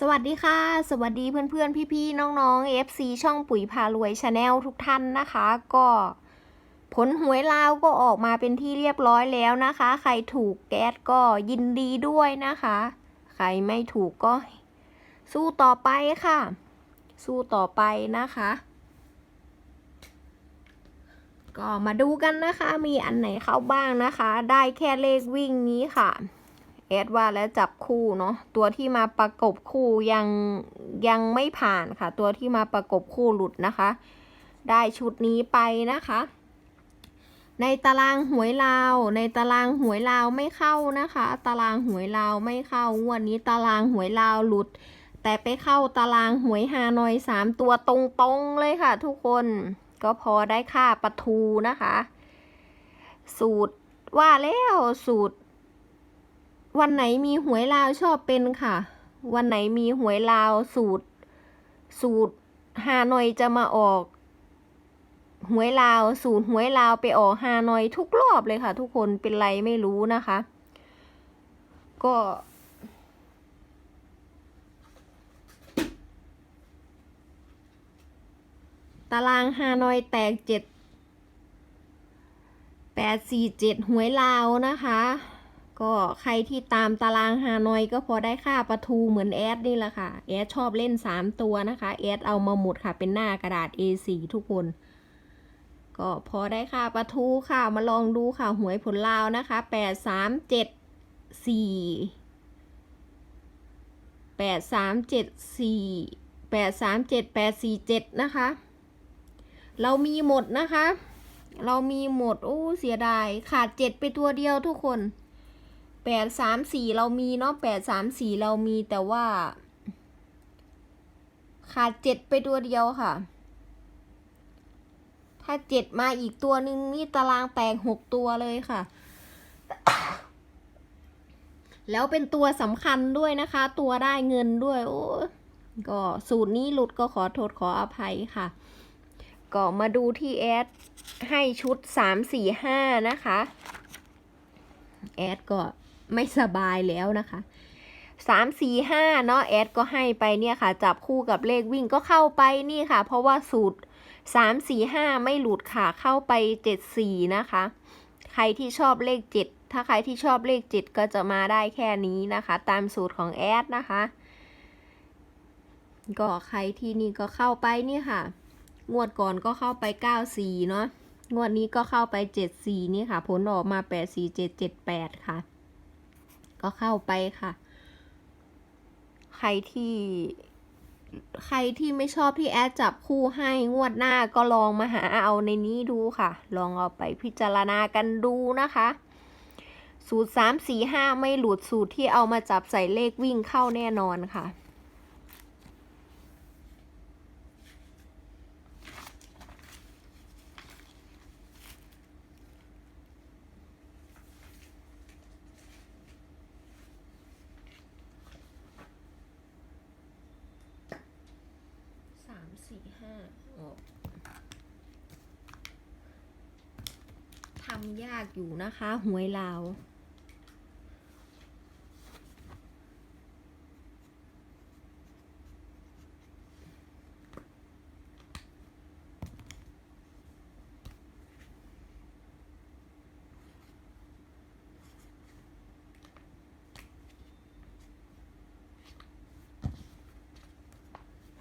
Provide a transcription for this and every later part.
สวัสดีค่ะ สวัสดีเพื่อนๆ พี่ๆ น้องๆ FC ช่องปุ๋ยพารวยชาแนลทุกท่านนะคะ ก็ผลหวยลาวก็ออกมาเป็นที่เรียบร้อยแล้วนะคะ ใครถูกแก๊สก็ยินดีด้วยนะคะ ใครไม่ถูกก็ สู้ต่อไปค่ะ สู้ต่อไปนะคะ ก็มาดูกันนะคะ มีอันไหนเข้าบ้างนะคะ ได้แค่เลขวิ่งนี้ค่ะ แอดว่าแล้วจับคู่เนาะตัวที่มาประกบคู่ยังยังไม่ผ่านค่ะ ตัวที่มาประกบคู่หลุดนะคะ ได้ชุดนี้ไปนะคะ ในตารางหวยลาวในตารางหวยลาวไม่เข้านะคะ ตารางหวยลาวไม่เข้างวดนี้ตารางหวยลาวหลุด แต่ไปเข้าตารางหวยฮานอยสามตัวตรงๆเลยค่ะ ทุกคนก็พอได้ค่าประทูนะคะ สูตรว่าแล้วสูตร วันไหนมีหวยลาวชอบเป็นค่ะ วันไหนมีหวยลาวสูตร สูตรฮานอยจะมาออก หวยลาวสูตรหวยลาวไปออกฮานอยทุกรอบเลยค่ะ ทุกคนเป็นไรไม่รู้นะคะ ก็ตารางฮานอยแตกเจ็ดแปดสี่เจ็ดหวยลาวนะคะ ก็ใครที่ตามตารางฮานอยก็พอได้ค่าประทูเหมือนแอดนี่แหละค่ะ แอดชอบเล่น 3 ตัวนะคะ แอดเอามาหมดค่ะ เป็นหน้ากระดาษ A4 ทุกคน ก็พอได้ค่าประทูค่ะ มาลองดูค่ะ หวยผลลาวนะคะ 8 3 7 4 8 3 7 4 8 3 7 8 4 7 นะคะ เรามีหมดนะคะ เรามีหมดโอ้เสียดาย ขาดเจ็ดไปตัวเดียวทุกคน แปดสามสี่เรามีเนาะแปดสามสี่เรามีแต่ว่า ขาดเจ็ดไปตัวเดียวค่ะ ถ้าเจ็ดมาอีกตัวหนึ่งนี่ตารางแตกหกตัวเลยค่ะ แล้วเป็นตัวสำคัญด้วยนะคะ ตัวได้เงินด้วย โอ้ก็สูตรนี้หลุดก็ขอโทษขออภัยค่ะ ก็มาดูที่แอดให้ชุดสามสี่ห้านะคะ แอดก็ ไม่สบายแล้วนะคะสามสี่ห้าเนาะแอดก็ให้ไปเนี่ยค่ะ จับคู่กับเลขวิ่งก็เข้าไปนี่ค่ะ เพราะว่าสูตรสามสี่ห้าไม่หลุดค่ะเข้าไปเจ็ดสี่นะคะ ใครที่ชอบเลขเจ็ดถ้าใครที่ชอบเลขเจ็ดก็จะมาได้แค่นี้นะคะ ตามสูตรของแอดนะคะก็ใครที่นี่ก็เข้าไปนี่ค่ะ งวดก่อนก็เข้าไปเก้าสี่เนาะงวดนี้ก็เข้าไปเจ็ดสี่นี่ค่ะ ผลออกมาแปดสี่เจ็ดเจ็ดแปดค่ะ ก็เข้าไปค่ะ ใครที่ ใครที่ไม่ชอบที่แอดจับคู่ให้งวดหน้าก็ลองมาหาเอาในนี้ดูค่ะ ลองเอาไปพิจารณากันดูนะคะ สูตรสามสี่ห้าไม่หลุดสูตรที่เอามาจับใส่เลขวิ่งเข้าแน่นอนค่ะ สามสี่ห้าออก ทำยากอยู่นะคะหวยลาว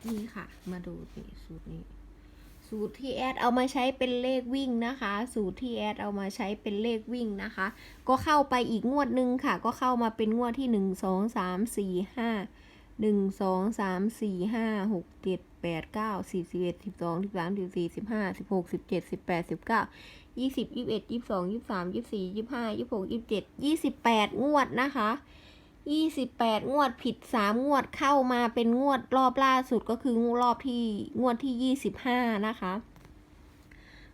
นี่ค่ะ มาดูนี่สูตรนี้ สูตรที่แอดเอามาใช้เป็นเลขวิ่งนะคะ สูตรที่แอดเอามาใช้เป็นเลขวิ่งนะคะ ก็เข้าไปอีกงวดหนึ่งค่ะ ก็เข้ามาเป็นงวดที่หนึ่งสองสามสี่ห้าหนึ่งสองสามสี่ห้าหกเจ็ดแปดเก้าสิบสิบเอ็ดสิบสองสิบสามสิบสี่สิบห้าสิบหกสิบเจ็ดสิบแปดสิบเก้ายี่สิบยี่สิบเอ็ดยี่สิบสองยี่สิบสามยี่สิบสี่ยี่สิบห้ายี่สิบหกยี่สิบเจ็ดยี่สิบแปดงวดนะคะ ยี่สิบแปดงวดผิดสามงวดเข้ามาเป็นงวดรอบล่าสุดก็คืองวดรอบที่งวดที่ยี่สิบห้านะคะ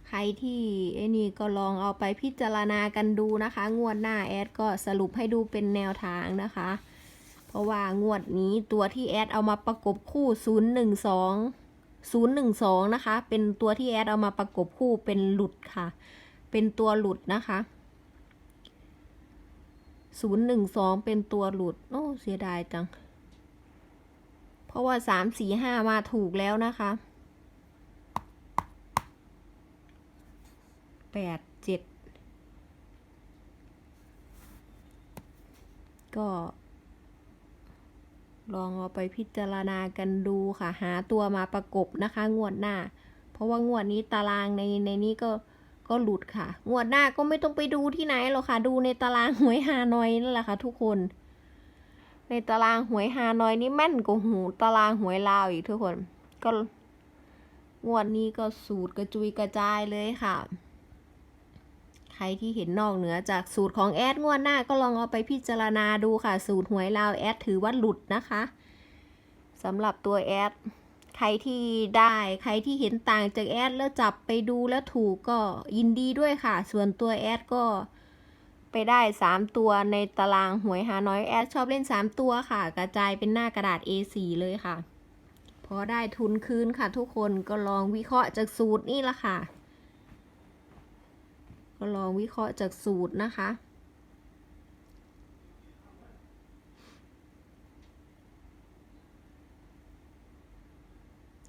ใครที่ไอ้นี่ก็ลองเอาไปพิจารณากันดูนะคะ งวดหน้าแอดก็สรุปให้ดูเป็นแนวทางนะคะ เพราะว่างวดนี้ตัวที่แอดเอามาประกบคู่ศูนย์หนึ่งสองศูนย์หนึ่งสองนะคะ เป็นตัวที่แอดเอามาประกบคู่เป็นหลุดค่ะ เป็นตัวหลุดนะคะ ศูนย์หนึ่งสองเป็นตัวหลุด โอ้ เสียดายจัง เพราะว่าสามสี่ห้ามาถูกแล้วนะคะแปดเจ็ดก็ ลองเอาไปพิจารณากันดูค่ะ หาตัวมาประกบนะคะ งวดหน้า เพราะว่างวดนี้ตารางในในนี้ก็ ก็หลุดค่ะ งวดหน้าก็ไม่ต้องไปดูที่ไหนหรอกค่ะ ดูในตารางหวยฮานอยนั่นแหละค่ะ ทุกคน ในตารางหวยฮานอยนี่แม่นกว่าหูตารางหวยลาวอีกทุกคน ก็งวดนี้ก็สูตรกระจุยกระจายเลยค่ะ ใครที่เห็นนอกเหนือจากสูตรของแอดงวดหน้าก็ลองเอาไปพิจารณาดูค่ะ สูตรหวยลาวแอดถือว่าหลุดนะคะสำหรับตัวแอด ใครที่ได้ใครที่เห็นต่างจากแอดแล้วจับไปดูแล้วถูกก็ยินดีด้วยค่ะ ส่วนตัวแอดก็ไปได้สามตัวในตารางหวยหาน้อยแอดชอบเล่นสามตัวค่ะ กระจายเป็นหน้ากระดาษ A4 เลยค่ะ พอได้ทุนคืนค่ะทุกคนก็ลองวิเคราะห์จากสูตรนี่ละค่ะ ก็ลองวิเคราะห์จากสูตรนะคะ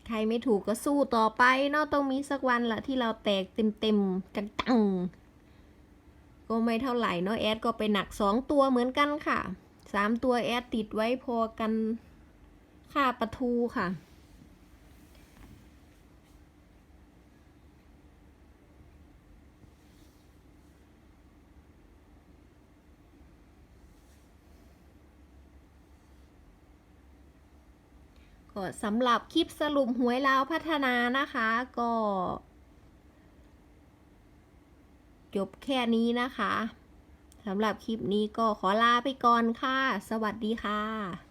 ใครไม่ถูกก็สู้ต่อไปเนาะต้องมีสักวันละที่เราแตกเต็มๆจังๆก็ไม่เท่าไหร่เนาะแอดก็ไปหนักสองตัวเหมือนกันค่ะสามตัวแอดติดไว้พอกันค่าประทูค่ะ ก็สำหรับคลิปสรุปหวยลาวพัฒนานะคะก็ จบแค่นี้นะคะสำหรับคลิปนี้ก็ขอลาไปก่อนค่ะ สวัสดีค่ะ